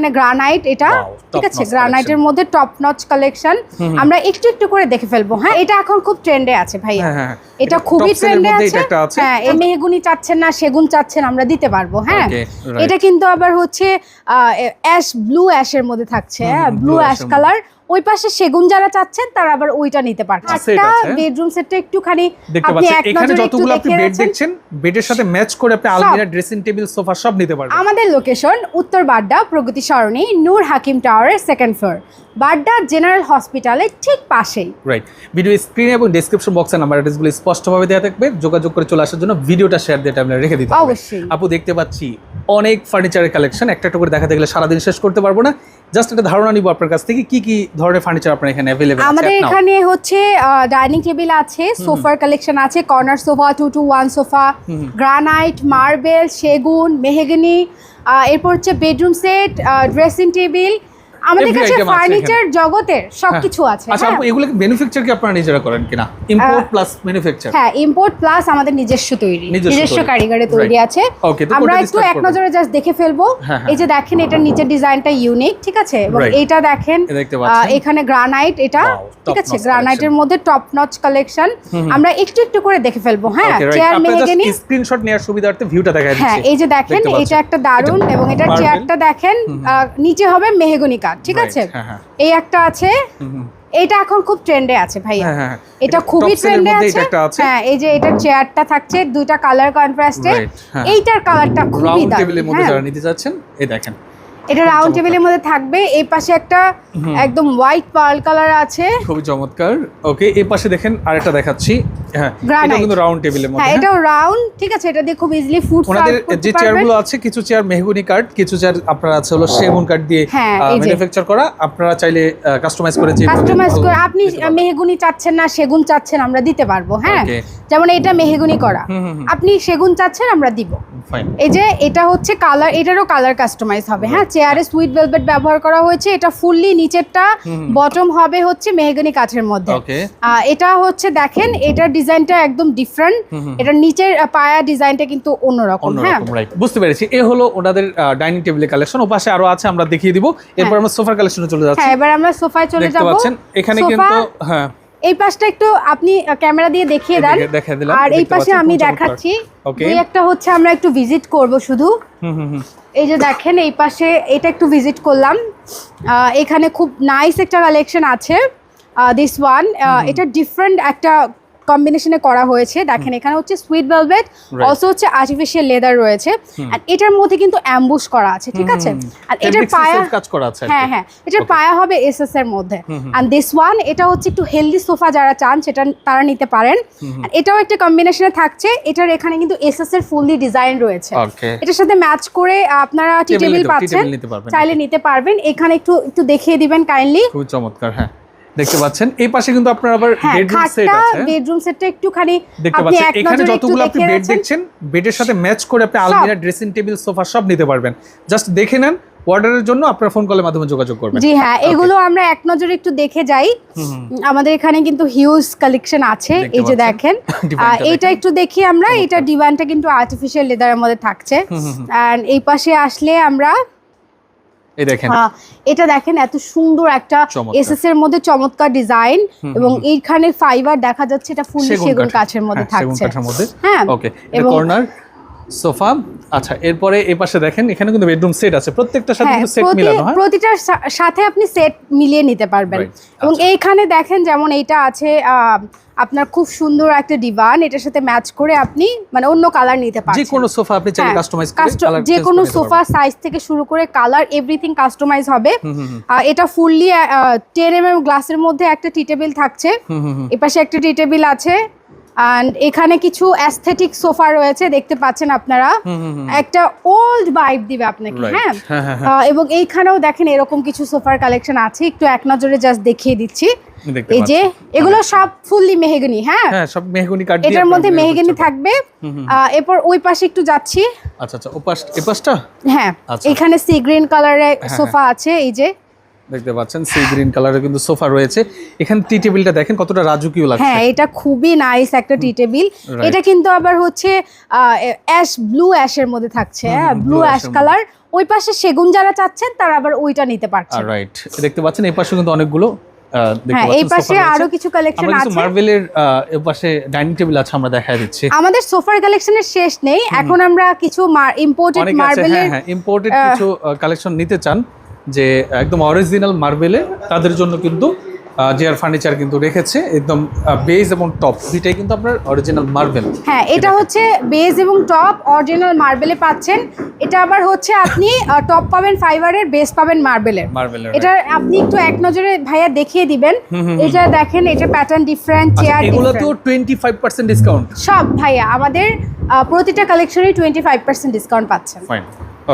মানে গ্রানাইট এটা ঠিক আছে? গ্রানাইটের মধ্যে টপ নচ কালেকশন আমরা একটু একটু করে দেখে ফেলব হ্যাঁ? এটা এখন খুব ট্রেন্ডে আছে ভাইয়া। হ্যাঁ, হ্যাঁ। এটা এটা খুবই ট্রেন্ডে আছে। হ্যাঁ এই মেহগুনি চাচ্ছেন না সেগুন চাচ্ছেন আমরা দিতে পারব হ্যাঁ? এটা কিন্তু আবার হচ্ছে অ্যাশ ব্লু অ্যাশের মধ্যে থাকছে হ্যাঁ? ব্লু অ্যাশ কালার ওই পাশে সেগুন যারা চাচ্ছেন তারা আবার ওইটা নিতে পারছেন। একটা বেডরুম সেটটা একটুখানি আপনি এক নজরে যতগুলো আপনি বেড দেখছেন বেডের সাথে ম্যাচ করে আপনি আলমিরা ড্রেসিং টেবিল সোফা সব নিতে পারবেন। আমাদের লোকেশন উত্তর বাড্ডা প্রগতি সরণি নূর হাকিম টাওয়ারের সেকেন্ড ফ্লোর বাড্ডা জেনারেল হসপিটালের ঠিক পাশেই। রাইট ভিডিও স্ক্রিনে এবং ডেসক্রিপশন বক্সে নাম্বার অ্যাড্রেসগুলো স্পষ্টভাবে দেওয়া থাকবে। যোগাযোগ করে চলে আসার জন্য ভিডিওটা শেয়ার দিয়ে আমরা রেখে দিতে হবে অবশ্যই। আপু দেখতে পাচ্ছি অনেক ফার্নিচারের কালেকশন একটা একটা করে দেখাতে গেলে সারাদিন শেষ করতে পারব না। জাস্ট একটা ধারণা নিব আপনার কাছ থেকে কি কি ধরনের ফার্নিচার আপনার এখানে অ্যাভেলেবল আমাদের এখানে হচ্ছে ডাইনিং টেবিল আছে সোফার কালেকশন আছে corner sofa two two one sofa granite marble সেগুন মেহগনি এরপর হচ্ছে বেডরুম সেট ড্রেসিং টেবিল আমাদের কাছে ফার্নিচার জগতের সবকিছু আছে আচ্ছা হ্যাঁ। এগুলো ম্যানুফ্যাকচার কি আপনারা নিজেরা করেন কিনা? ইম্পোর্ট প্লাস ম্যানুফ্যাকচার হ্যাঁ ইম্পোর্ট প্লাস আমাদের নিজস্ব তৈরি নিজস্ব কারিগরে তৈরি আছে। আমরা একটু এক নজরে জাস্ট দেখে ফেলব। হ্যাঁ, হ্যাঁ। এই যে দেখেন এটার নিচের ডিজাইনটা ইউনিক ঠিক আছে? এবং. এইটা দেখেন এখানে গ্রানাইট এটা ঠিক আছে? গ্রানাইটের মধ্যে টপ নচ কালেকশন আমরা একটু একটু করে দেখে ফেলব হ্যাঁ? চেয়ার মেহগনি স্ক্রিনশট নেওয়ার সুবিধার্থে ভিউটা দেখা হ্যাঁ এই যে দেখেন এটা একটা দারুণ এবং marble। চেয়ারটা দেখেন নিচে হবে মেহগনি কাঠ ঠিক আছে? হ্যাঁ, হ্যাঁ। এই একটা আছে। এটা এখন খুব ট্রেন্ডে আছে ভাইয়া। হ্যাঁ। এটা এটা খুবই ট্রেন্ডে আছে। এটা। হ্যাঁ এই যে এটার চেয়ারটা থাকছে দুইটা কালার কন্ট্রাস্টে। এইটার কালারটা খুবই দারুণ টেবিলের মধ্যে। যারা নিতে যাচ্ছেন এই দেখেন। এটা রাউন্ড টেবিলের মধ্যে থাকবে। এই পাশে একটা একদম হোয়াইট পার্ল কালার আছে। খুবই চমৎকার। ওকে এই পাশে দেখেন আরেকটা দেখাচ্ছি। হ্যাঁ এটা কিন্তু রাউন্ড টেবিলের হ্যাঁ মধ্যে হ্যাঁ। এটাও রাউন্ড ঠিক আছে এটা দিয়ে খুব ইজিলি ফুড ওনাদের যে চেয়ারগুলো আছে কিছু চেয়ার মেহগুনি কাঠ কিছু চেয়ার আপনার আছে হলো সেগুন কাঠ দিয়ে এই যে। ম্যানুফ্যাকচার করা আপনারা চাইলে কাস্টমাইজ করে যে কাস্টমাইজ করে আপনি মেহগুনি চাচ্ছেন না সেগুন চাচ্ছেন আমরা দিতে পারব হ্যাঁ? যেমন এটা মেহগুনি করা। আপনি সেগুন চাচ্ছেন আমরা দিব। এই যে এটা হচ্ছে কালার এটারও কালার কাস্টমাইজ হবে হ্যাঁ? চেয়ারে সুইট ভেলভেট ব্যবহার করা হয়েছে এটা ফুললি নিচেরটা বটম হবে হচ্ছে মেহগনি কাঠের মধ্যে। এটা হচ্ছে দেখেন এটার ডিজাইনটা একদম ডিফারেন্ট এটার নিচের পায়া ডিজাইনটা কিন্তু অন্যরকম হ্যাঁ? বুঝতে পেরেছি। এ হলো ওনাদের ডাইনিং টেবিলের কালেকশন ও পাশে আরও আছে আমরা দেখিয়ে দিব। এরপর আমরা সোফার কালেকশনে চলে যাচ্ছি। হ্যাঁ এবার আমরা সোফায় চলে দেখতে যাব। পাচ্ছেন এখানে কিন্তু হ্যাঁ। এই পাশটা একটু আপনি ক্যামেরা দিয়ে দেখিয়ে দেন। আর এই পাশে আমি দেখাচ্ছি। এই একটা হচ্ছে আমরা একটু ভিজিট করব শুধু। হুম হুম হুম। এই যে দেখেন এই পাশে এটা একটু ভিজিট করলাম। এখানে খুব নাইস একটা কালেকশন আছে। দিস ওয়ান এটা ডিফারেন্ট একটা কম্বিনেশনে করা হয়েছে। দেখেন এখানে হচ্ছে সুইট ভেলভেট. অলসো হচ্ছে আর্টিফিশিয়াল লেদার রয়েছে। আর এটার মধ্যে কিন্তু অ্যাম্বুশ করা আছে ঠিক আছে? আর এটার পায়া কাজ করা আছে হ্যাঁ হ্যাঁ। এটার পায়া হবে এসএস এর মধ্যে। আর দিস ওয়ান এটা হচ্ছে একটু হেলদি সোফা যারা চান সেটা তারা নিতে পারেন। আর এটাও একটা কম্বিনেশনে থাকছে। এটার এখানে কিন্তু এসএস এর ফুললি ডিজাইন রয়েছে। এটার সাথে ম্যাচ করে আপনারা টি টেবিল পাচ্ছেন। চাইলে নিতে পারবেন। এখানে একটু একটু দেখিয়ে দিবেন কাইন্ডলি খুবই চমৎকার হ্যাঁ। দেখতে পাচ্ছেন। এই পাশে কিন্তু আপনার আবার হ্যাঁ বেডরুম সেট আছে। হ্যাঁ? বেডরুম সেটটা একটুখানি দেখতে পাচ্ছেন। এখানে যতগুলো আপনি বেড দেখছেন বেডের সাথে ম্যাচ করে আপনি আলমিরা ড্রেসিং টেবিল সোফা সব নিতে পারবেন। জাস্ট দেখে নেন অর্ডারের জন্য আপনার ফোন কলের মাধ্যমে যোগাযোগ করবেন। জি হ্যাঁ এগুলো আমরা এক নজরে একটু দেখে যাই। আমাদের এখানে কিন্তু হিউজ কালেকশন আছে এই যে দেখেন। আহ, একটু দেখি আমরা এটা ডিভানটা কিন্তু আর্টিফিশিয়াল লেদারের মধ্যে থাকছে। অ্যান্ড এই পাশে আসলে আমরা এই দেখেন। আহ, এটা দেখেন এত সুন্দর একটা। এসএস এর মধ্যে চমৎকার ডিজাইন এবং এইখানে ফাইবার দেখা যাচ্ছে এটা ফুল সেগুন কাঠের। মধ্যে হ্যাঁ, থাকছে। হ্যাঁ ওকে এবং কর্নার সোফা। আচ্ছা এরপরে এই পাশে দেখেন এখানে কিন্তু বেডরুম সেট আছে। প্রত্যেকটার সাথে হ্যাঁ কিন্তু সেট মিলানো হয়? প্রতিটার সা- সাথে আপনি সেট মিলিয়ে নিতে পারবেন। আচ্ছা। এবং এইখানে দেখেন যেমন এইটা আছে আপনার খুব সুন্দর একটা ডিভান এটার সাথে ম্যাচ করে আপনি মানে অন্য কালার নিতে যে পারছেন। কোনো সোফা আপনি চাইলে হ্যাঁ, কাস্টমাইজ করে কাস্ট- কালার যে কোনো সোফা সাইজ থেকে শুরু করে কালার এভরিথিং কাস্টমাইজ হবে। এটা ফুললি টেন এম এম গ্লাসের মধ্যে একটা টি টেবিল থাকছে। এপাশে একটা টি টেবিল আছে। অ্যান্ড এখানে কিছু অ্যাস্থেটিক সোফা রয়েছে দেখতে পাচ্ছেন আপনারা। একটা ওল্ড ভাইব দিবে আপনাকে হ্যাঁ? হ্যাঁ, হ্যাঁ, আহ, এবং এইখানেও দেখেন এরকম কিছু সোফার কালেকশন আছে একটু এক নজরে জাস্ট দেখিয়ে দিচ্ছি। এই যে এগুলো সব ফুললি মেহগনি হ্যাঁ? হ্যাঁ সব মেহগনি দিয়ে এটার মধ্যে মেহগনি থাকবে। এরপর ওই পাশে একটু যাচ্ছি। আচ্ছা আচ্ছা ওপাশ এপাশটা? হ্যাঁ আচ্ছা। এখানে সি গ্রিন কালারের সোফা আছে এই যে। দেখতে পাচ্ছেন সি গ্রিন কালারের কিন্তু সোফা রয়েছে। এখানে টি টেবিলটা দেখেন কতটা রাজকীয় লাগছে। হ্যাঁ এটা খুবই নাইস একটা টি টেবিল এটা কিন্তু আবার হচ্ছে অ্যাশ ব্লু অ্যাশের মধ্যে থাকছে হ্যাঁ ব্লু অ্যাশ কালার ওই পাশে সেগুন যারা চাচ্ছেন তারা আবার ওইটা নিতে পারছেন। রাইট দেখতে পাচ্ছেন এই পাশে কিন্তু অনেকগুলো হ্যাঁ এই পাশে আরও কিছু কালেকশন আছে। মার্বেলের এই পাশে ডাইনিং টেবিল আছে আমরা দেখা দিচ্ছি। আমাদের সোফার কালেকশনের শেষ নেই। এখন আমরা কিছু ইম্পোর্টেড মার্বেলের ইম্পোর্টেড কিছু কালেকশন নিতে চান। যে একদম অরিজিনাল মার্বেলে তাদের জন্য কিন্তু জিআর ফার্নিচার কিন্তু রেখেছে একদম বেজ এবং টপ দুইটাই কিন্তু আপনার অরিজিনাল মার্বেল হ্যাঁ এটা হচ্ছে বেজ এবং টপ অরিজিনাল মার্বেলে পাচ্ছেন। এটা আবার হচ্ছে আপনি টপ পাবেন ফাইবারের বেস পাবেন মার্বেলের মার্বেলের এটা আপনি একটু এক নজরে ভাইয়া দেখিয়ে দিবেন। এটা দেখেন এটা pattern different chair twenty five percent discount সব ভাইয়া আমাদের প্রতিটা কালেকশনে টোয়েন্টি ফাইভ পার্সেন্ট ডিসকাউন্ট পাচ্ছেন। ফাইন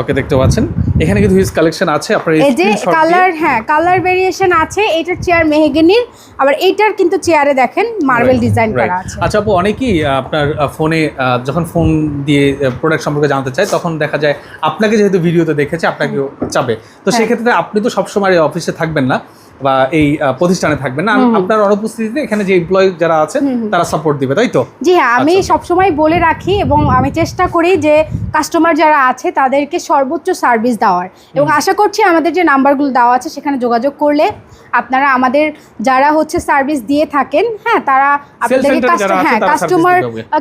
ওকে দেখতে পাচ্ছেন। এখানে কিন্তু হিউজ কালেকশন আছে আপনার এই যে কালার হ্যাঁ কালার ভেরিয়েশন আছে এটার চেয়ার মেহগনির আবার এটার কিন্তু চেয়ারে দেখেন মার্বেল ডিজাইন করা আছে। আচ্ছা আপু অনেকেই আপনার ফোনে যখন ফোন দিয়ে প্রোডাক্ট সম্পর্কে জানতে চায় তখন দেখা যায় আপনাকে যেহেতু ভিডিওতে দেখেছে আপনাকেও চাবে। তো হ্যাঁ। সেক্ষেত্রে আপনি তো সবসময় অফিসে থাকবেন না। বা এই প্রতিষ্ঠানে থাকবেন না। আপনার অনুপস্থিতিতে এখানে যে এমপ্লয়ি যারা আছেন তারা সাপোর্ট দিবে তাই তো? জি হ্যাঁ আমি আচ্ছা। সবসময় বলে রাখি এবং আমি চেষ্টা করি যে কাস্টমার যারা আছে তাদেরকে সর্বোচ্চ সার্ভিস দেওয়ার। এবং আশা করছি আমাদের যে নাম্বারগুলো দেওয়া আছে সেখানে যোগাযোগ করলে আপনারা আমাদের যারা হচ্ছে সার্ভিস দিয়ে থাকেন হ্যাঁ তারা আপনাদেরকে হ্যাঁ কাস্টমার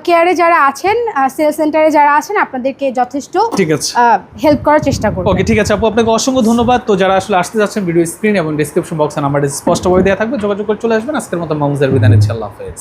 কেয়ারে যারা আছেন সেল সেন্টারে যারা আছেন আপনাদেরকে যথেষ্ট ঠিক আছে। হেল্প করার চেষ্টা করব। ওকে ঠিক আছে আপু আপনাকে অসংখ্য ধন্যবাদ। তো যারা আসলে আসতে যাচ্ছেন ভিডিও স্ক্রিন এবং ডিসক্রিপশন বক্সে স্পষ্ট স্পষ্টভাবে দেওয়া থাকবে, যোগাযোগ করে চলে আসবেন। আজকের মতো মামুজের বিধান ইনশাল্লাহ হাফেজ।